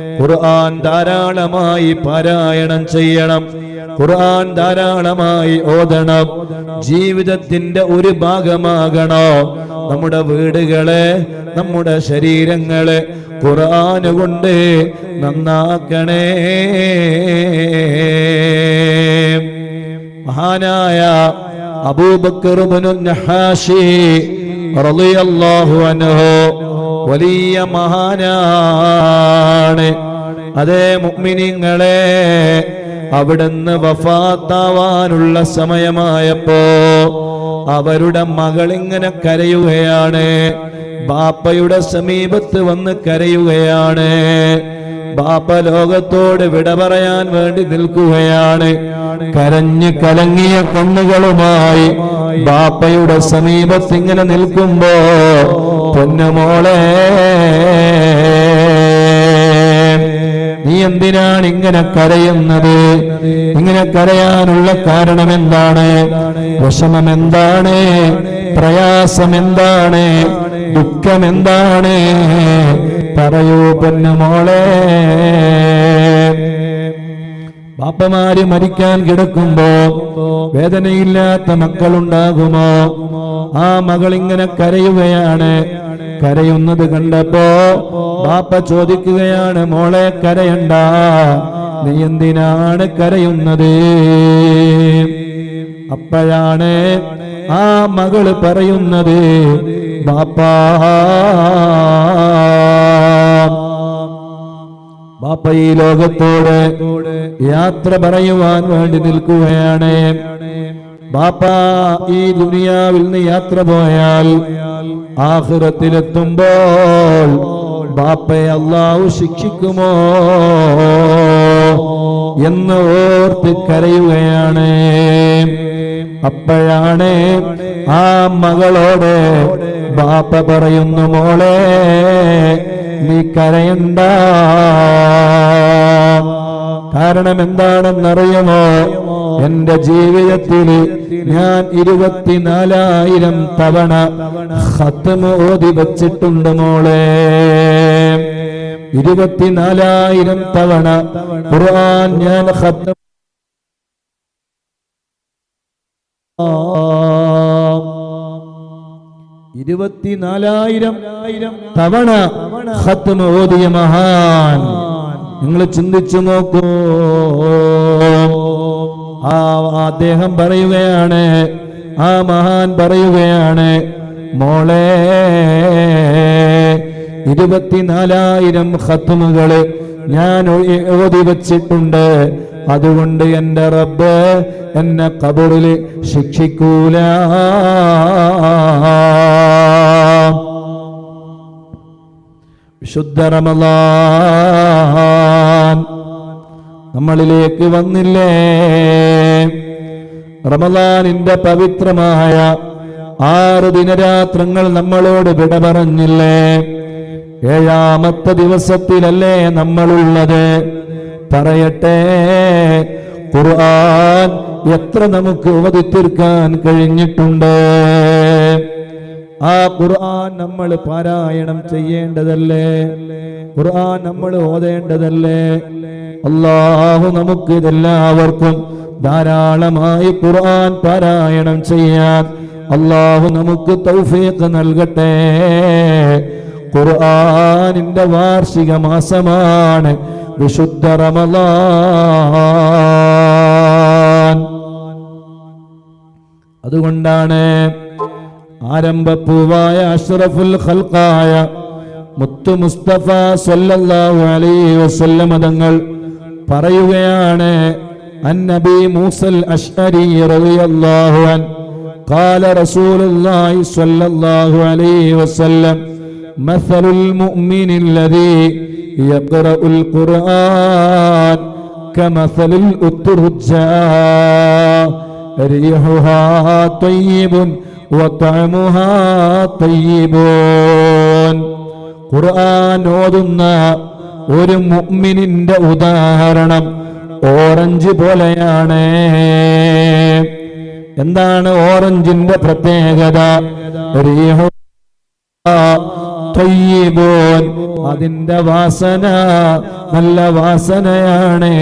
ഖുർആൻ ധാരാളമായി പാരായണം ചെയ്യണം. ഖുർആൻ ധാരാളമായി ഓതണം. ജീവിതത്തിന്റെ ഒരു ഭാഗമാകണോ. നമ്മുടെ വീടുകളെ നമ്മുടെ ശരീരങ്ങളെ ഖുർആൻ കൊണ്ട് നന്നാക്കണേ. മഹാനായ അബൂബക്കർ ഇബ്നു നഹാഷി റളിയല്ലാഹു അൻഹു വലിയ മഹാനാണ്. അതേ മുഗ്മിനിങ്ങളെ അവിടുന്ന് വഫാത്താവാനുള്ള സമയമായപ്പോ അവരുടെ മകളിങ്ങനെ കരയുകയാണ്. ബാപ്പയുടെ സമീപത്ത് വന്ന് കരയുകയാണ്. ബാപ്പ ലോകത്തോട് വിട പറയാൻ വേണ്ടി നിൽക്കുകയാണ്. കരഞ്ഞ് കലങ്ങിയ കണ്ണുകളുമായി ബാപ്പയുടെ സമീപത്ത് ഇങ്ങനെ നിൽക്കുമ്പോ പൊന്നുമോളെ. നീ എന്തിനാണ് ഇങ്ങനെ കരയുന്നത്? ഇങ്ങനെ കരയാനുള്ള കാരണം എന്താണ് വിഷമം എന്താണ് പ്രയാസം എന്താണ് ദുഃഖം എന്താണ് പറയൂ പൊന്നുമോളെ. ബാപ്പമാര് മരിക്കാൻ കിടക്കുമ്പോ വേദനയില്ലാത്ത മക്കളുണ്ടാകുമോ? ആ മകൾ ഇങ്ങനെ കരയുകയാണ്. കരയുന്നത് കണ്ടപ്പോ ബാപ്പ ചോദിക്കുകയാണ് മോളെ കരയണ്ട. നീ എന്തിനാണ് കരയുന്നത്? അപ്പോഴാണ് ആ മകൾ പറയുന്നത് ബാപ്പാ ബാപ്പ ഈ ലോകത്തോട് യാത്ര പറയുവാൻ വേണ്ടി നിൽക്കുകയാണ്. ബാപ്പ ഈ ദുനിയാവിൽ നിന്ന് യാത്ര പോയാൽ ആഹൃതത്തിലെത്തുമ്പോൾ ബാപ്പയെ അള്ളാഹു ശിക്ഷിക്കുമോ എന്ന് ഓർത്ത് കരയുകയാണ്. അപ്പോഴാണ് ആ മകളോട് ബാപ്പ പറയുന്നു മോളെ നീ കരയണ്ട. കാരണം എന്താണെന്നറിയുമോ എന്റെ ജീവിതത്തിൽ ഞാൻ ഇരുപത്തിനാലായിരം തവണ ഹത്തമ ഓതി വച്ചിട്ടുണ്ട് മോളെ. ഇരുപത്തിനാലായിരം തവണ ഖുർആൻ ഞാൻ ഹത്തം ഇരുപത്തിനാലായിരം തവണ ഓതിയ മഹാൻ. നിങ്ങൾ ചിന്തിച്ചു നോക്കൂ. ആ അദ്ദേഹം പറയുകയാണ് ആ മഹാൻ പറയുകയാണ് മോളെ ഇരുപത്തിനാലായിരം ഖത്മുകൾ ഞാൻ ഓതി വച്ചിട്ടുണ്ട്. അതുകൊണ്ട് എന്റെ റബ്ബ് എന്നെ കബറിൽ ശിക്ഷിക്കൂല. വിശുദ്ധ റമലാൻ നമ്മളിലേക്ക് വന്നില്ലേ? റമലാനിന്റെ പവിത്രമായ ആറ് ദിനരാത്രങ്ങൾ നമ്മളോട് വിട പറഞ്ഞില്ലേ? ഏഴാമത്തെ ദിവസത്തിലല്ലേ നമ്മളുള്ളത്? പറയട്ടെ ഖുർആൻ എത്ര നമുക്ക് ഓതി തീർക്കാൻ കഴിഞ്ഞിട്ടുണ്ട്? ആ ഖുർആൻ നമ്മൾ പാരായണം ചെയ്യേണ്ടതല്ലേ? ഖുർആൻ നമ്മൾ ഓതേണ്ടതല്ലേ? അള്ളാഹു നമുക്ക് ഇതെല്ലാവർക്കും ധാരാളമായി ഖുർആൻ പാരായണം ചെയ്യാൻ അള്ളാഹു നമുക്ക് തൗഫീഖ് നൽകട്ടെ. ഖുർആനിന്റെ വാർഷിക മാസമാണ് വിശുദ്ധ റമളാൻ അതുകൊണ്ടാണ് ആരംഭപ്പൂവായ അഷ്റഫുൽ ഖൽഖായ മുത്തു മുസ്തഫ സല്ലല്ലാഹു അലൈഹി വസല്ലം തങ്ങൾ പറയുകയാണ് അന്നബി മൂസൽ അഷ്അരി റളിയല്ലാഹു അൻ قال رسول الله صلى الله عليه وسلم مثل المؤمن الذي يقرأ القرآن كمثل الأترجاء ريحها طيب وطعمها طيب ഖുർആൻ ഓതുന്ന ഒരു മുഅ്മിനിന്റെ ഉദാഹരണം ഓറഞ്ച് പോലെയാണ് എന്താണ് ഓറഞ്ചിന്റെ പ്രത്യേകത. അതിന്റെ വാസന നല്ല വാസനയാണ്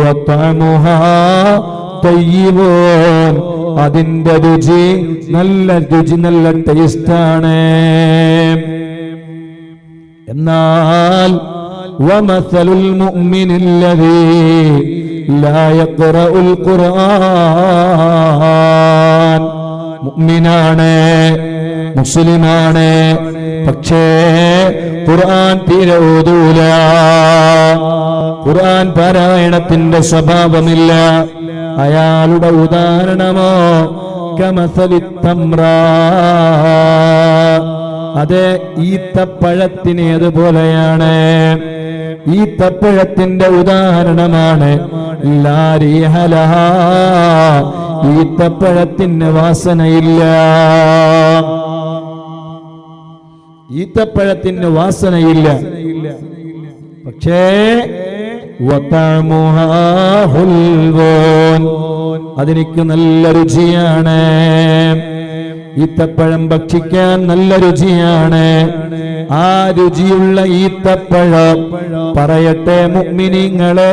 വത്അമുഹാ ത്വയ്യിബൂൻ. അതിന്റെ രുചി നല്ല രുചി നല്ല ടേസ്റ്റാണ് എന്നാൽ ومثل المؤمن الذي لا يقرأ القرآن മുഅ്മിനാണ് മുസ്ലിമാണ് പക്ഷേ ഖുർആൻ തീരെ ഓതൂല. ഖുർആൻ പാരായണത്തിന്റെ സ്വഭാവമില്ല. അയാളുടെ ഉദാഹരണമോ? അതെ ഈത്തപ്പഴത്തിന് അതുപോലെയാണ്. ഈത്തപ്പഴത്തിന്റെ ഉദാഹരണമാണ്. ഈ ഈത്തപ്പഴത്തിന് വാസനയില്ല. ഈത്തപ്പഴത്തിന് വാസനയില്ല. പക്ഷേ അതെനിക്ക് നല്ല രുചിയാണ്. ഈത്തപ്പഴം ഭക്ഷിക്കാൻ നല്ല രുചിയാണ്. ആ രുചിയുള്ള ഈത്തപ്പഴം പറയട്ടെ മുഗ്മിനിങ്ങളെ.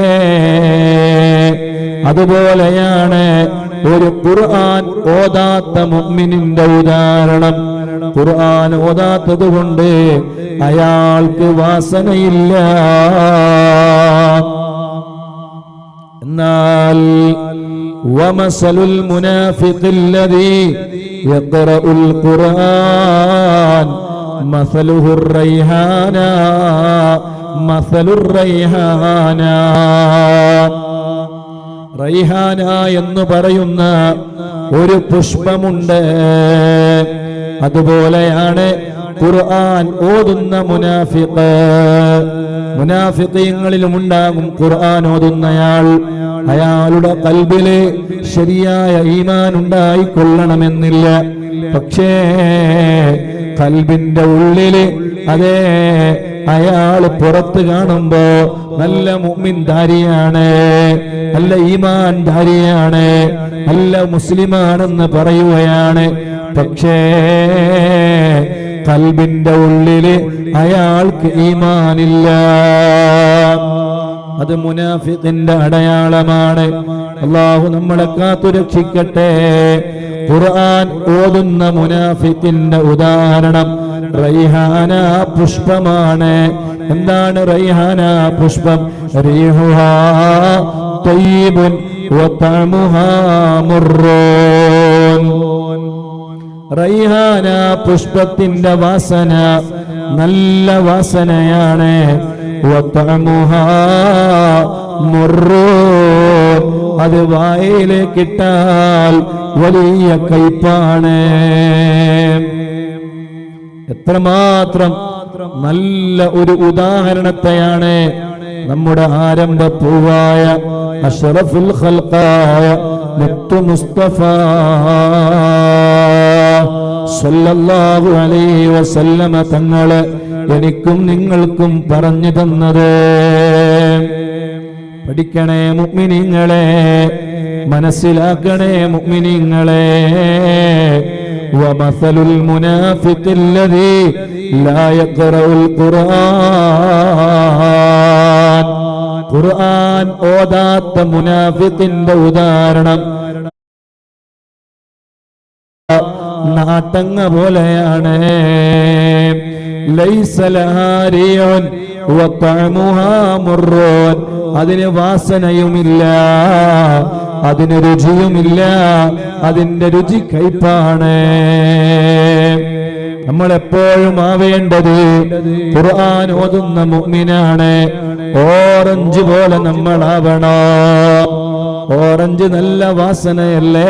അതുപോലെയാണ് ഒരു ഖുർആൻ ഓതാത്ത മുഗ്മിനിന്റെ ഉദാഹരണം. ഖുർആൻ ഓതാത്തത് കൊണ്ട് അയാൾക്ക് വാസനയില്ല. എന്നാൽ വമസലുൽ മുനാഫിഖില്ലദീ യഖറഉൽ ഖുർആൻ മസലുഹുർ റൈഹാന മസലുർ റൈഹാന റൈഹാന എന്ന് പറയുന്ന ഒരു പുഷ്പമുണ്ട്. അതുപോലെയാണ് ഖുർആൻ ഓതുന്ന മുനാഫിഖ്. മുനാഫിഖീങ്ങളിലും ഉണ്ടാകും ഖുർആൻ ഓതുന്നയാൾ. അയാളുടെ കൽബിൽ ശരിയായ ഈമാൻ ഉണ്ടായിക്കൊള്ളണമെന്നില്ല പക്ഷേ കൽബിന്റെ ഉള്ളിൽ അതേ അയാൾ പുറത്ത് കാണുമ്പോ നല്ല മുമ്മിൻ ധാരിയാണ് നല്ല ഈമാൻ ധാരിയാണ് നല്ല മുസ്ലിമാണെന്ന് പറയുകയാണ്. പക്ഷേ കൽബിന്റെ ഉള്ളിൽ അയാൾക്ക് ഈമാനില്ല. അത് മുനാഫിദിന്റെ അടയാളമാണ്. അള്ളാഹു നമ്മളെ കാത്തുരക്ഷിക്കട്ടെ. ഖുർആൻ ഓതുന്ന മുനാഫിഖിന്റെ ഉദാഹരണം റൈഹാന പുഷ്പമാണ്. എന്താണ് റൈഹാന പുഷ്പം? റീഹുഹാ തയ്യിബുൻ വതഅമുഹാ മുർറൂൻ റൈഹാന പുഷ്പത്തിന്റെ വാസന നല്ല വാസനയാണ്. അത് വായിലേക്കിട്ടാൽ വലിയ കയ്പാണ് എത്രമാത്രം നല്ല ഒരു ഉദാഹരണത്തെയാണ് നമ്മുടെ ആരംഭ പൂവായ അഷറഫുൽ ഖൽഖായ മുത്തു മുസ്തഫ സല്ലല്ലാഹു അലൈഹി വസല്ലമ തങ്ങൾ എനിക്കും നിങ്ങൾക്കും പറഞ്ഞു തന്നത് പഠിക്കണേ മുഅ്മിനീങ്ങളെ മനസ്സിലാക്കണേ മുഅ്മിനീങ്ങളെ ومثل المنافق الذي لا يقرأ القرآن ഖുർആൻ ഓതാത്ത മുനാഫിക്കിന്റെ ഉദാഹരണം നാട്ടങ്ങ പോലെയാണ് അതിന് വാസനയുമില്ല അതിന് രുചിയുമില്ല അതിന്റെ രുചി കയ്പാണ്. നമ്മൾ എപ്പോഴും ആവേണ്ടത് ഖുർആൻ ഓതുന്ന മുഅ്മിനാണ്. ഓറഞ്ച് പോലെ നമ്മളാവണോ. ഓറഞ്ച് നല്ല വാസനയല്ലേ?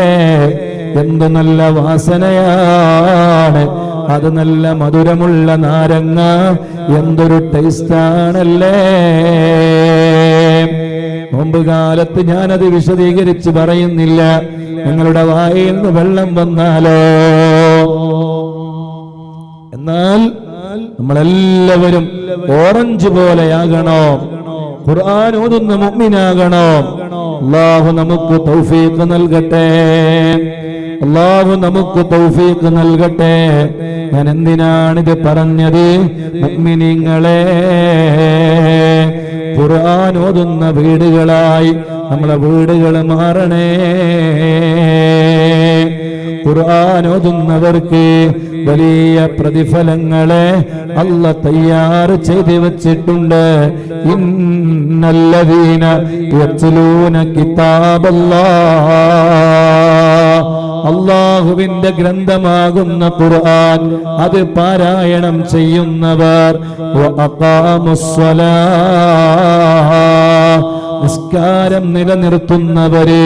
എന്ത് നല്ല വാസനയാണ്. അത് നല്ല മധുരമുള്ള നാരങ്ങ. എന്തൊരു ടേസ്റ്റാണല്ലേ. മുമ്പ് കാലത്ത് ഞാനത് വിശദീകരിച്ച് പറയുന്നില്ല. നിങ്ങളുടെ വായിൽ നിന്ന് വെള്ളം വന്നാലോ? എന്നാൽ നമ്മളെല്ലാവരും ഓറഞ്ച് പോലെയാകണോ? ഖുർആൻ ഓതുന്ന മുമ്മിനാകണോ അള്ളാഹു നമുക്ക് തൗഫീഖ് നൽകട്ടെ. അള്ളാഹു നമുക്ക് തൗഫീഖ് നൽകട്ടെ. ഞാൻ എന്തിനാണിത് പറഞ്ഞത്? മുഗ്മിനിങ്ങളെ ഖുർആൻ ഓതുന്ന വീടുകളായി നമ്മളെ വീടുകൾ മാറണേ. ഖുർആൻ ഓതുന്നവർക്ക് വലിയ പ്രതിഫലങ്ങളെ അല്ല തയ്യാർ ചെയ്ത് വെച്ചിട്ടുണ്ട്. ഇന്നല്ലദീന യത്ലൂന കിതാബല്ലാ അള്ളാഹുവിന്റെ ഗ്രന്ഥമാകുന്ന ഖുർആൻ അത് പാരായണം ചെയ്യുന്നവർ. നിസ്കാരം നിലനിർത്തുന്നവരെ.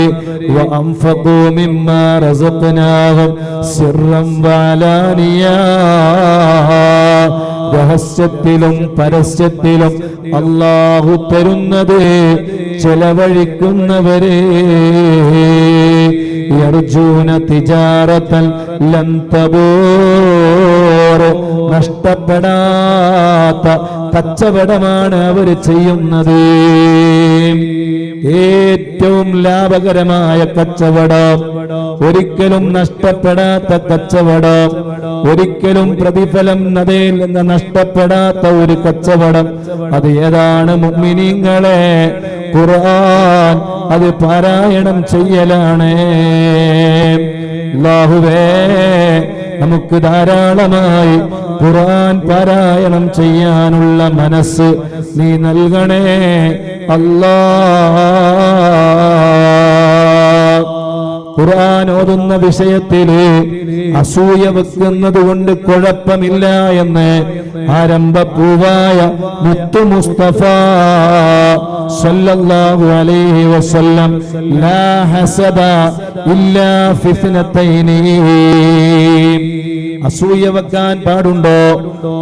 രഹസ്യത്തിലും പരസ്യത്തിലും അള്ളാഹു തരുന്നത് ചെലവഴിക്കുന്നവരെ. യർജൂന തിജാറത്തൽ തബൂർ നഷ്ടപ്പെടാത്ത കച്ചവടമാണ് അവർ ചെയ്യുന്നത്. ഏറ്റവും ലാഭകരമായ കച്ചവടം ഒരിക്കലും നഷ്ടപ്പെടാത്ത കച്ചവടം ഒരിക്കലും പ്രതിഫലം നദയിൽ നിന്ന് നഷ്ടപ്പെടാത്ത ഒരു കച്ചവടം. അത് ഏതാണ് മുഅ്മിനീങ്ങളെ ഖുർആൻ അത് പാരായണം ചെയ്യലാണ്. അല്ലാഹുവേ നമുക്ക് ധാരാളമായി ഖുർആൻ പാരായണം ചെയ്യാനുള്ള മനസ്സ് നീ നൽകണേ. അല്ലാ ഖുർആൻ ഓതുന്ന വിഷയത്തിൽ അസൂയ വെക്കുന്നത് കൊണ്ട് കുഴപ്പമില്ല എന്ന് ആരംഭ പൂവായ മുത്തു മുസ്തഫ സല്ലല്ലാഹു അലൈഹി വസല്ലം ലാ ഹസദ ഇല്ലാ ഫിത്നതൈനി. അസൂയ വെക്കാൻ പാടുണ്ടോ?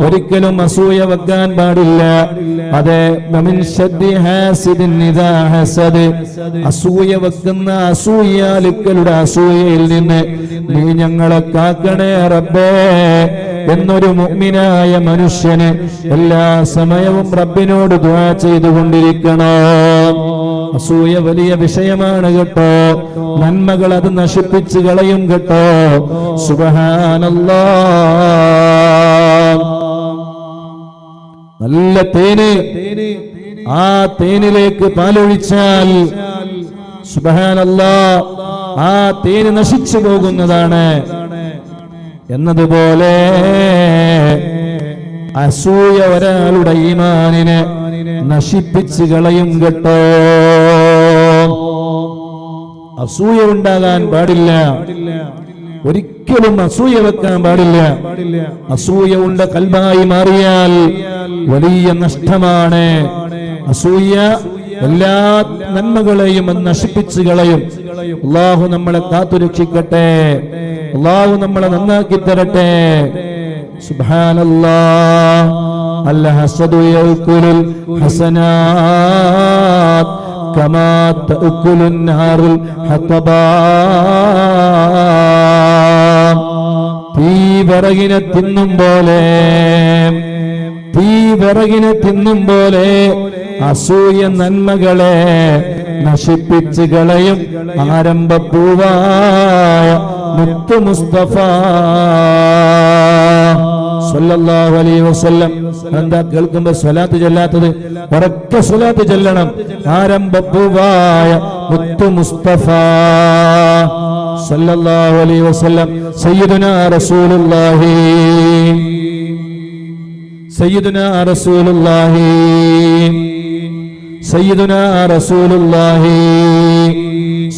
ഒരിക്കലും അസൂയ വെക്കാൻ പാടില്ല. അതെ അസൂയ വെക്കുന്ന അസൂയാലുക്കളുടെ അസൂയയിൽ നിന്ന് നീ ഞങ്ങളെ കാക്കണേ റബ്ബേ എന്നൊരു മുഅ്മിനായ മനുഷ്യന് എല്ലാ സമയവും റബ്ബിനോട് ദുആ ചെയ്തുകൊണ്ടിരിക്കണോ. അസൂയ വലിയ വിഷയമാണ് കേട്ടോ. നന്മകൾ അത് നശിപ്പിച്ചു കളയും കേട്ടോ. നല്ല തേന്. ആ തേനിലേക്ക് പാലൊഴിച്ചാൽ സുബഹാനല്ലാ ആ തേന് നശിച്ചു പോകുന്നതാണ്. എന്നതുപോലെ അസൂയ ഒരാളുടെ ഈമാനിനെ നശിപ്പിച്ചു കളയും കേട്ടോ. അസൂയ ഉണ്ടാകാൻ പാടില്ല. ഒരിക്കലും അസൂയ വെക്കാൻ പാടില്ല. അസൂയ ഉണ്ട കൽബായി മാറിയാൽ വലിയ നഷ്ടമാണ്. അസൂയ എല്ലാ നന്മകളെയും നശിപ്പിച്ചു കളയും. അള്ളാഹു നമ്മളെ കാത്തുരക്ഷിക്കട്ടെ. അള്ളാഹു നമ്മളെ നന്നാക്കി തരട്ടെ. സുബ്ഹാനല്ലാ. അല്ല يأكل الحسنات كما കമാ النار ഹതബാ. തീ വിറകിനെ തിന്നും പോലെ തീ വിറകിനെ തിന്നും പോലെ അസൂയ നന്മകളെ നശിപ്പിച്ച് കളയും ആരംഭ പൂവായ മുത്തു മുസ്തഫ. സല്ലല്ലാഹു അലൈഹി വസല്ലം. എന്താ കേൾക്കുമ്പോ സ്വലാത്ത് ചൊല്ലാത്തത്? ഉറക്കെ സ്വലാത്ത് ചൊല്ലണം. ആരംഭ പൂവായ മുത്തു മുസ്തഫ സല്ലല്ലാഹു അലൈഹി വസല്ലം. സയ്യിദുനാ റസൂലുള്ളാഹി. സയ്യിദുനാ റസൂലുള്ളാഹി. സയ്യിദുനാ റസൂലുള്ളാഹി.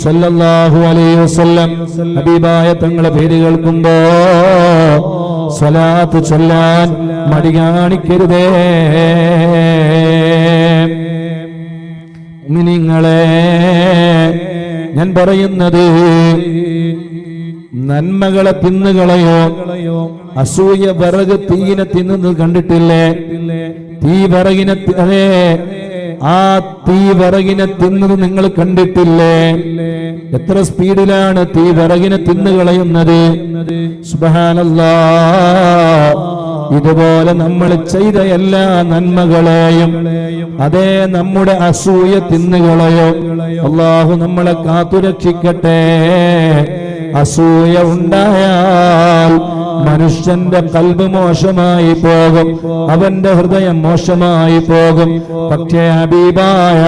സല്ലല്ലാഹു അലൈഹി വസല്ലം. ഹബീബായ തങ്ങളെ പേര് കേൾക്കുമ്പോ സ്വലാത്ത് ചൊല്ലാൻ മടി കാണിക്കരുതേ. നിങ്ങളെ ഞാൻ പറയുന്നത് നന്മകളെ തിന്നുകളയോ അസൂയ വിറക് തീയിനെ തിന്നുന്നത് കണ്ടിട്ടില്ലേ? തീ വിറകിനെ അതേ ആ തീ വിറകിനെ തിന്നത് നിങ്ങൾ കണ്ടിട്ടില്ലേ? എത്ര സ്പീഡിലാണ് തീ വിറകിനെ തിന്നുകളയുന്നത് സുബഹാനല്ലാ. ഇതുപോലെ നമ്മൾ ചെയ്ത എല്ലാ നന്മകളെയും അതേ നമ്മുടെ അസൂയ തിന്നുകളെയും അള്ളാഹു നമ്മളെ കാത്തുരക്ഷിക്കട്ടെ. അസൂയ ഉണ്ടായാൽ മനുഷ്യന്റെ കൽബ് മോശമായി പോകും അവന്റെ ഹൃദയം മോശമായി പോകും. പക്ഷേ ഹബീബായ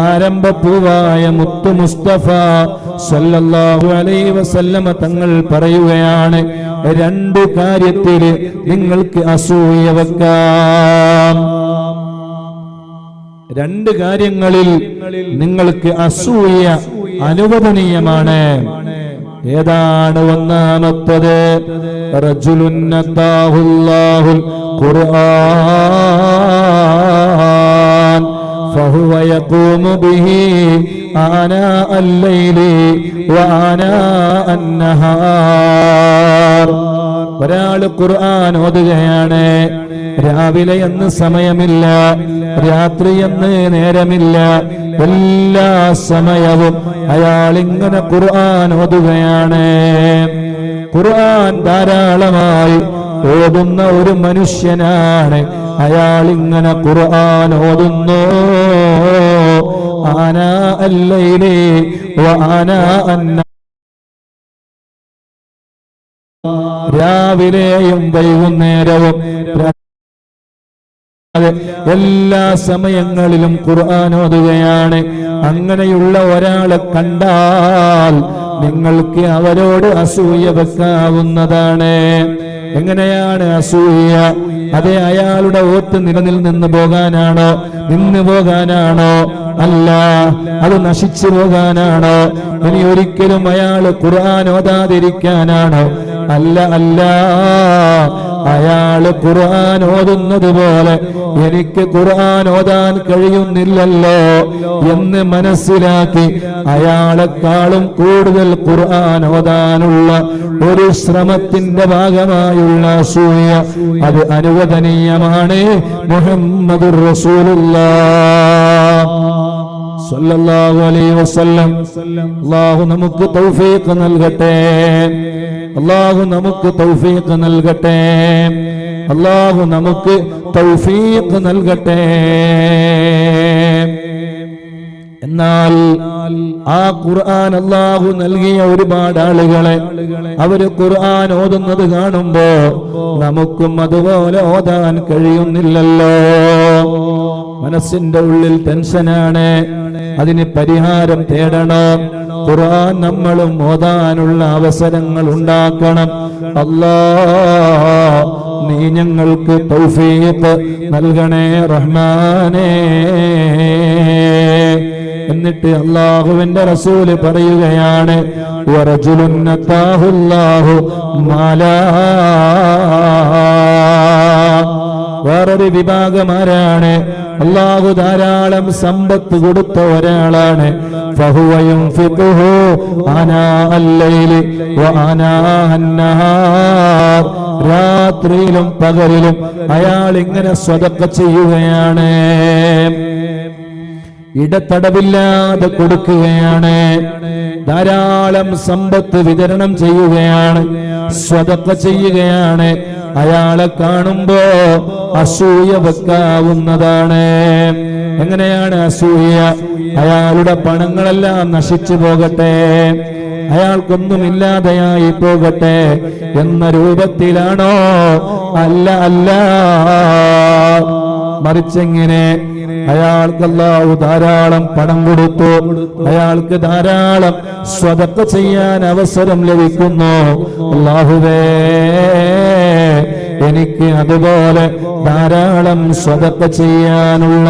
ആരംഭപ്പൂവായ മുത്തു മുസ്തഫ സല്ലല്ലാഹു അലൈ വസല്ലമ തങ്ങൾ പറയുകയാണ് രണ്ട് കാര്യത്തിൽ നിങ്ങൾക്ക് അസൂയ വെക്കാം. രണ്ട് കാര്യങ്ങളിൽ നിങ്ങൾക്ക് അസൂയ അനുവദനീയമാണ്. ഏതാണ് ഒന്നാമത്തത് റജുലുന്നത്താഹുല്ലാഹുൽ ഖുർആൻ فهو يقوم به آناء الليل وآناء النهار ഒരാൾ ഖുർആൻ ഓതുകയാണ്. രാവിലെ എന്ന് സമയമില്ല രാത്രി എന്ന് നേരമില്ല. എല്ലാ സമയവും അയാൾ ഇങ്ങനെ ഖുർആൻ ഓതുകയാണ്. ഖുർആൻ ധാരാളമായി ഓതുന്ന ഒരു മനുഷ്യനാണ്. അയാൾ ഇങ്ങനെ ഖുർആൻ ഓതുന്നു. ആന അല്ലയിലേ ആന അന്ന രാവിലെയും വൈകുന്നേരവും എല്ലാ സമയങ്ങളിലും ഖുർആൻ ഓതുകയാണ്. അങ്ങനെയുള്ള ഒരാളെ കണ്ടാൽ നിങ്ങൾക്ക് അവരോട് അസൂയ വെക്കാവുന്നതാണ്. എങ്ങനെയാണ് അസൂയ? അതെ അയാളുടെ ഓത്ത് നിലനിൽ നിന്ന് പോകാനാണോ? നിന്ന് പോകാനാണോ? അല്ല അത് നശിച്ചു പോകാനാണോ? ഇനി ഒരിക്കലും അയാൾ ഖുർആൻ ഓതാതിരിക്കാനാണോ? അല്ല അല്ല. അയാൾ ഖുർആൻ ഓതുന്നത് പോലെ എനിക്ക് ഖുർആൻ ഓതാൻ കഴിയുന്നില്ലല്ലോ എന്ന് മനസ്സിലാക്കി അയാളെക്കാളും കൂടുതൽ ഖുർആൻ ഓതാനുള്ള ഒരു ശ്രമത്തിന്റെ ഭാഗമായുള്ള അസൂയ. അത് അനുവദനീയമാണ് മുഹമ്മദ് റസൂലുള്ള. സല്ലല്ലാഹു അലൈഹി വസല്ലം. അല്ലാഹു നമുക്ക് തൗഫീഖ് നൽകട്ടെ. അല്ലാഹു നമുക്ക് തൗഫീഖ് നൽകട്ടെ. അല്ലാഹു നമുക്ക് തൗഫീഖ് നൽകട്ടെ. എന്നാൽ ആ ഖുർആൻ അള്ളാഹു നൽകിയ ഒരുപാട് ആളുകളെ അവർ ഖുർആൻ ഓതുന്നത് കാണുമ്പോ നമുക്കും അതുപോലെ ഓതാൻ കഴിയുന്നില്ലല്ലോ. മനസ്സിന്റെ ഉള്ളിൽ ടെൻഷനാണ്. അതിന് പരിഹാരം തേടണം. ഖുർആൻ നമ്മളും ഓതാനുള്ള അവസരങ്ങൾ ഉണ്ടാക്കണം. അല്ലാ നീ ഞങ്ങൾക്ക് തൗഫീഖ് നൽകണേ റഹ്മാനേ. എന്നിട്ട് അള്ളാഹുവിന്റെ റസൂൽ പറയുകയാണ് വേറൊരു വിഭാഗമാരാണ് അള്ളാഹു ധാരാളം സമ്പത്ത് കൊടുത്ത ഒരാളാണ്. രാത്രിയിലും പകലിലും അയാൾ ഇങ്ങനെ സ്വതക്ക ചെയ്യുകയാണ്. ഇടത്തടവില്ലാതെ കൊടുക്കുകയാണ്. ധാരാളം സമ്പത്ത് വിതരണം ചെയ്യുകയാണ്. സ്വതക്ക ചെയ്യുകയാണ്. അയാളെ കാണുമ്പോ അസൂയ വെക്കാവുന്നതാണ്. എങ്ങനെയാണ് അസൂയ? അയാളുടെ പണങ്ങളെല്ലാം നശിച്ചു പോകട്ടെ. അയാൾക്കൊന്നുമില്ലാതെയായി പോകട്ടെ എന്ന രൂപത്തിലാണോ? അല്ല അല്ല. മറിച്ചെങ്ങനെ? അയാൾക്ക് അല്ലാഹു ധാരാളം പണം കൊടുത്തു. അയാൾക്ക് ധാരാളം സ്വതക്ക ചെയ്യാൻ അവസരം ലഭിക്കുന്നു. അല്ലാഹുവേ എനിക്ക് അതുപോലെ ധാരാളം സ്വതക്ക ചെയ്യാനുള്ള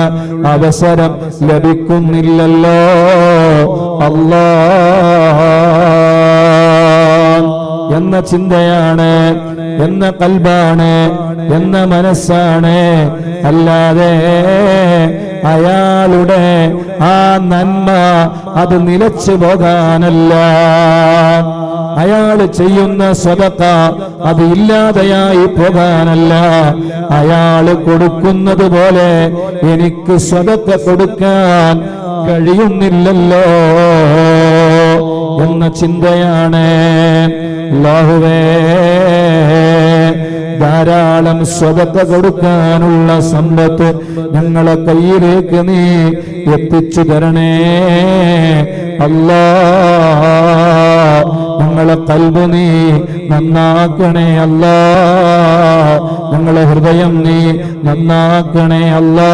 അവസരം ലഭിക്കുന്നില്ലല്ലോ. അല്ലാ എന്ന ചിന്തയാണ് എന്ന കൽബാണ് എന്ന മനസ്സാണ്. അല്ലാതെ അയാളുടെ ആ നന്മ അത് നിലച്ചു പോകാനല്ല. അയാൾ ചെയ്യുന്ന സ്വതക്ക അത് ഇല്ലാതെയായി പോകാനല്ല. അയാൾ കൊടുക്കുന്നത് പോലെ എനിക്ക് സ്വതക്ക കൊടുക്കാൻ കഴിയുന്നില്ലല്ലോ. എന്ന ചിന്തയാണ്. അല്ലാഹുവേ ധാരാളം സ്വതക്ക കൊടുക്കാനുള്ള സമ്പത്ത് ഞങ്ങളെ കയ്യിലേക്ക് നീ എത്തിച്ചു തരണേ. അല്ലാ ഞങ്ങളെ കൽബ് നീ നന്നാക്കണേ. അല്ലാ ഞങ്ങളെ ഹൃദയം നീ നന്നാക്കണേ. അല്ലാ